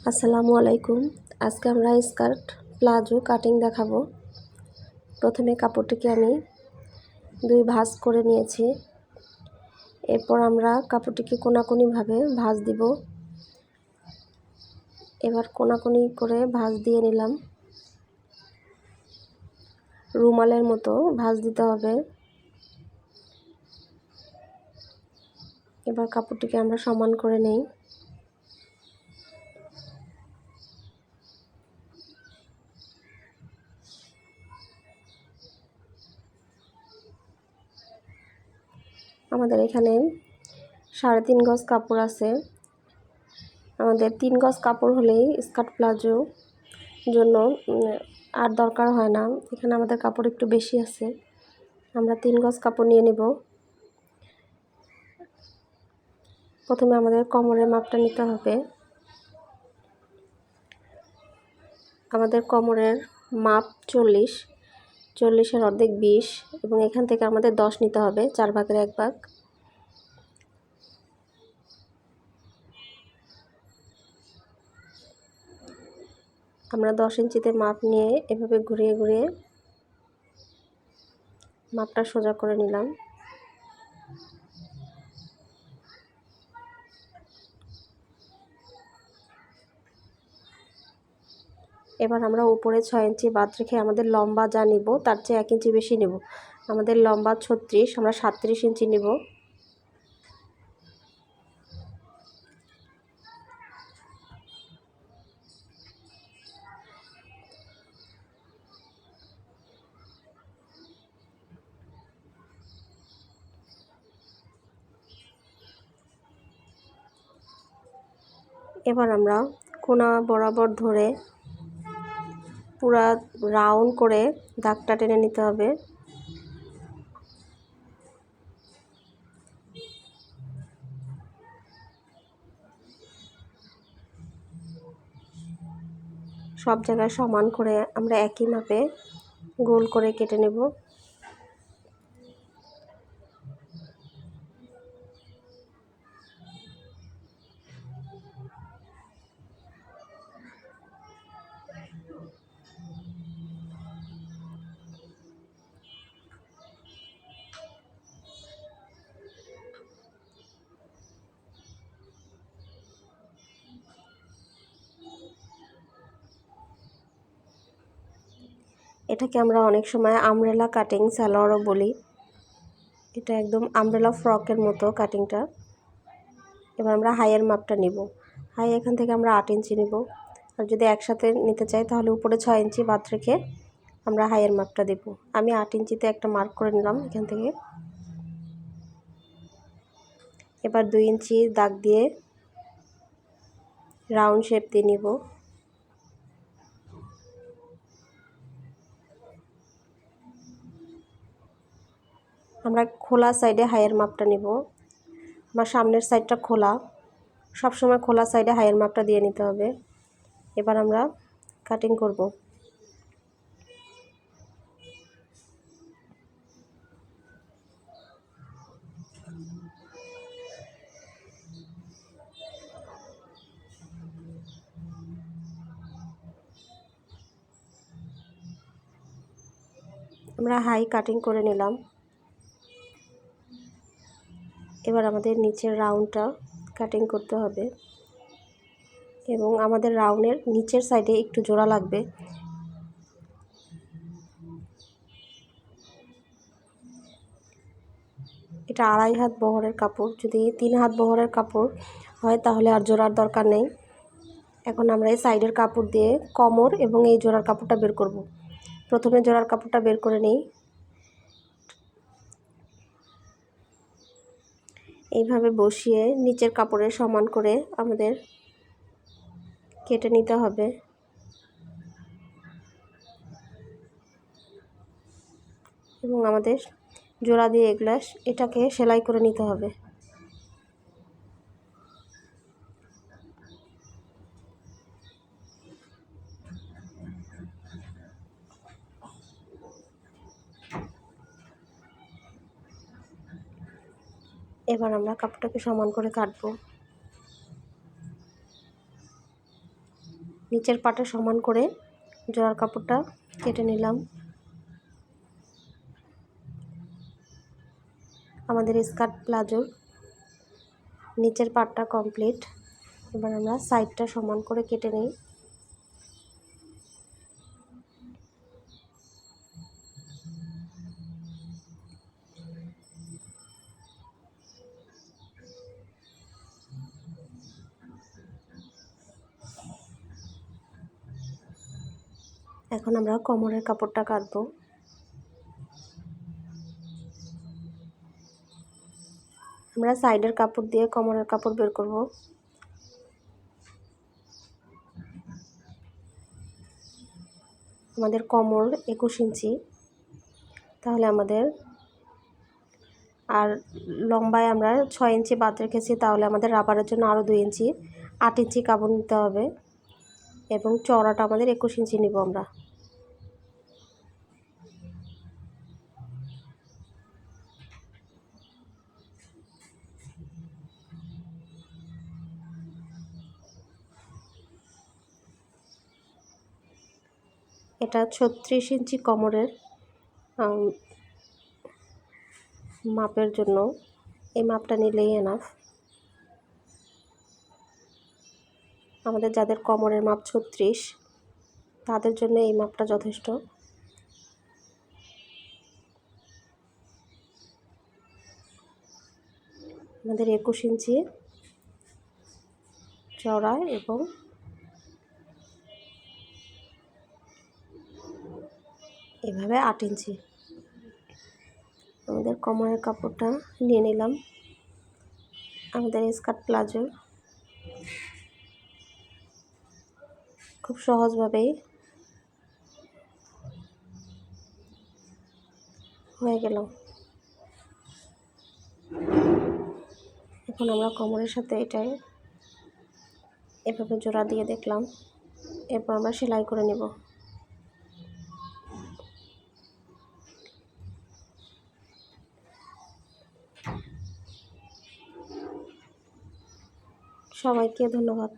আসসালামু আলাইকুম। আজকে আমরা স্কার্ট প্লাজো কাটিং দেখাবো। প্রথমে কাপড়টিকে আমি দুই ভাঁজ করে নিয়েছি। এরপর আমরা কাপড়টিকে কোনাকুনিভাবে ভাঁজ দিব। এবার কোনাকুনি করে ভাঁজ দিয়ে নিলাম। রুমালের মতো ভাঁজ দিতে হবে। এবার কাপড়টিকে আমরা সমান করে নেই। আমাদের এখানে সাড়ে তিন গজ কাপড় আছে। আমাদের তিন গজ কাপড় হলেই স্কার্ট প্লাজো জন্য আর দরকার হয় না। এখানে আমাদের কাপড় একটু বেশি আছে। আমরা তিন গজ কাপড় নিয়ে নেব। প্রথমে আমাদের কোমরের মাপটা নিতে হবে। আমাদের কোমরের মাপ চল্লিশ। চল্লিশের অর্ধেক বিশ এবং এখান থেকে আমাদের দশ নিতে হবে, চার ভাগের এক ভাগ। আমরা দশ ইঞ্চিতে মাপ নিয়ে এভাবে ঘুরিয়ে ঘুরিয়ে মাপটা সোজা করে নিলাম। এবার আমরা উপরে ছয় ইঞ্চি বাদ রেখে আমাদের লম্বা যা নিব, তার চেয়ে এক ইঞ্চি বেশি নেব। আমাদের লম্বা ছত্রিশ, আমরা সাতত্রিশ ইঞ্চি নেব। এবার আমরা কোনা বরাবর ধরে পুরা রাউন্ড করে দাগটা টেনে নিতে হবে। সব জায়গায় সমান করে আমরা একই মাপে গোল করে কেটে নেব। এটাকে আমরা অনেক সময় আমরেলা কাটিং সালোয়ারও বলি। এটা একদম আমরেলা ফ্রকের মতো কাটিংটা এবার আমরা হাইয়ের মাপটা নিব। হাই এখান থেকে আমরা আট ইঞ্চি নিব। আর যদি একসাথে নিতে চাই তাহলে উপরে ছয় ইঞ্চি বাদ রেখে আমরা হাইয়ের মাপটা দেব। আমি আট ইঞ্চিতে একটা মার্ক করে নিলাম এখান থেকে। এবার দুই ইঞ্চি দাগ দিয়ে রাউন্ড শেপ দিয়ে নিব। আমরা খোলা সাইডে হাইয়ের মাপটা নিব। আমার সামনের সাইডটা খোলা। সব সময় খোলা সাইডে হাইয়ের মাপটা দিয়ে নিতে হবে। এবার আমরা কাটিং করব। আমরা হাই কাটিং করে নিলাম। এবার আমাদের নিচের রাউন্ডটা কাটিং করতে হবে। এবং আমাদের রাউন্ডের নিচের সাইডে একটু জোড়া লাগবে। এটা আড়াই হাত বহরের কাপড়। যদি তিন হাত বহরের কাপড় হয়, তাহলে আর জোড়ার দরকার নেই। এখন আমরা এই সাইডের কাপড় দিয়ে কমর এবং এই জোড়ার কাপড়টা বের করব। প্রথমে জোড়ার কাপড়টা বের করে নিই। এইভাবে বসিয়ে নিচের কাপড়ের সমান করে আমাদের কেটে নিতে হবে। এবং আমাদের জোড়া দিয়ে এগুলা এটাকে সেলাই করে নিতে হবে। এবার আমরা কাপড়টাকে সমান করে কাটবো। নিচের পাটা সমান করে জোড়ার কাপড়টা কেটে নিলাম। আমাদের স্কার্ট প্লাজোর নিচের পাটটা কমপ্লিট। এবার আমরা সাইডটা সমান করে কেটে নিই। এখন আমরা কোমরের কাপড়টা কাটবো। আমরা সাইডের কাপড় দিয়ে কোমরের কাপড় বের করব। আমাদের কোমর একুশ ইঞ্চি। তাহলে আমাদের আর লম্বায় আমরা ছয় ইঞ্চি বাদ রেখেছি, তাহলে আমাদের রাবারের জন্য আরও দুই ইঞ্চি, আট ইঞ্চি কাপড় নিতে হবে। এবং চওড়াটা আমাদের একুশ ইঞ্চি নিব আমরা। এটা ছত্রিশ ইঞ্চি কোমরের মাপের জন্য। এই মাপটা নিলেই এনাফ আমাদের যাদের কোমরের মাপ ছত্রিশ, তাদের জন্য এই মাপটা যথেষ্ট। আমাদের একুশ ইঞ্চি চওড়া এবং এভাবে আট ইঞ্চি। আমাদের কোমরের কাপড়টা নিয়ে নিলাম। আমাদের স্কার্ট প্লাজো। খুব সহজভাবেই হয়ে গেল। এখন আমরা কোমরের সাথে এটাই এভাবে জোড়া দিয়ে দেখলাম। এরপর আমরা সেলাই করে নেব। সবাইকে ধন্যবাদ।